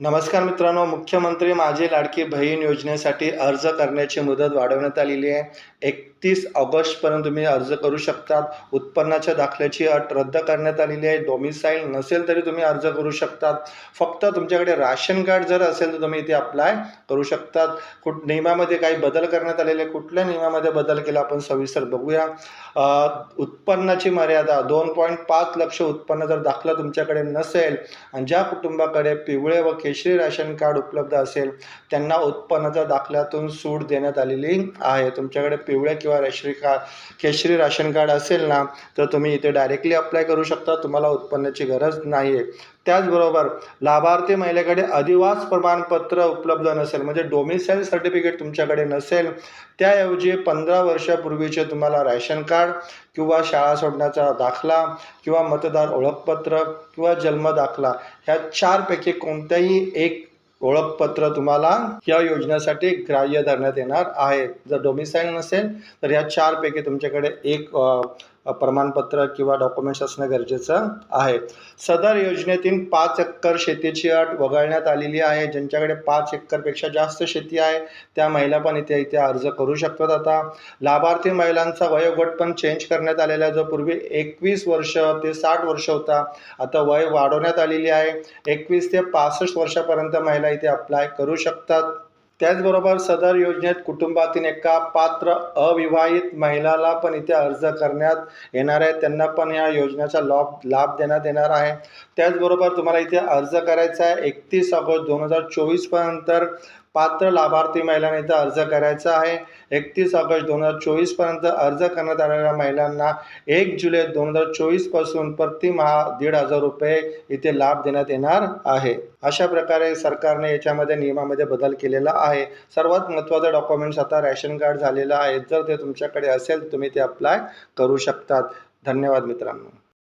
नमस्कार मित्रांनो मुख्यमंत्री माझी लाडकी बहीण योजनेसाठी अर्ज करण्याची मुदत वाढवण्यात आलेली आहे. एकतीस ऑगस्टपर्यंत तुम्ही अर्ज करू शकतात. उत्पन्नाच्या दाखल्याची अट रद्द करण्यात आलेली आहे. डोमिसाईल नसेल तरी तुम्ही अर्ज करू शकतात. फक्त तुमच्याकडे राशन कार्ड जर असेल तर तुम्ही इथे अप्लाय करू शकतात. कुठ नियमामध्ये काही बदल करण्यात आलेले आहे. कुठल्या नियमामध्ये बदल केला आपण सविस्तर बघूया. उत्पन्नाची मर्यादा दोन पॉईंट पाच लक्ष उत्पन्न जर दाखला तुमच्याकडे नसेल आणि ज्या कुटुंबाकडे पिवळे व केशरी राशन कार्ड उपलब्ध असेल त्यांना उत्पन्नाच्या दाखल्यातून सूट देण्यात आलेली आहे. तुमच्याकडे पिवळे किंवा रेशरी कार्ड केशरी राशन कार्ड असेल ना तर तुम्ही इथे डायरेक्टली अप्लाय करू शकता. तुम्हाला उत्पन्नाची गरज नाही आहे त्याचबरोबर लाभार्थी महिलेकडे अधिवास प्रमाणपत्र उपलब्ध नसेल म्हणजे डोमिसाईल सर्टिफिकेट तुमच्याकडे नसेल त्याऐवजी पंधरा वर्षापूर्वीचे तुम्हाला रॅशन कार्ड किंवा शाळा सोडण्याचा दाखला किंवा मतदार ओळखपत्र किंवा जन्म दाखला ह्या चारपैकी कोणत्याही एक ओळखपत्र तुम्हाला या योजनेसाठी ग्राह्य धरण्यात येणार आहे. जर डोमिसाईल नसेल तर या चारपैकी तुमच्याकडे एक प्रमाणपत्र किंवा डॉक्युमेंट्स असणं गरजेचं आहे. सदर योजनेतील पाच एकर शेतीची अट वगळण्यात आलेली आहे. ज्यांच्याकडे पाच एकरपेक्षा जास्त शेती आहे त्या महिला पण इथे इथे अर्ज करू शकतात आता. लाभार्थी महिलांचा वयोगट पण चेंज करण्यात आलेला आहे. जो पूर्वी एकवीस वर्ष ते साठ वर्ष होता आता वय वाढवण्यात आलेली आहे. एकवीस ते पासष्ट वर्षापर्यंत महिला इथे अप्लाय करू शकतात. त्याचबरोबर सदर योजनेत कुटुंबातील एका पात्र अविवाहित महिलाला पण इथे अर्ज करण्यात येणार आहे. त्यांना पण या योजनेचा लाभ लाभ देण्यात येणार आहे. त्याचबरोबर तुम्हाला इथे अर्ज करायचा आहे. एकतीस ऑगस्ट दोन हजार चोवीसपर्यंत पात्र लाभार्थी महिलांनी इथं अर्ज करायचा आहे. एकतीस ऑगस्ट दोन हजार चोवीसपर्यंत अर्ज करण्यात आलेल्या महिलांना एक जुलै दोन हजार चोवीसपासून प्रतिमहा दीड हजार रुपये इथे लाभ देण्यात येणार आहे. अशा प्रकारे सरकारने याच्यामध्ये नियमामध्ये बदल केलेला आहे. सर्वात महत्त्वाचं डॉक्युमेंट्स आता रॅशन कार्ड झालेलं आहे. जर ते तुमच्याकडे असेल तुम्ही ते अप्लाय करू शकतात. धन्यवाद मित्रांनो.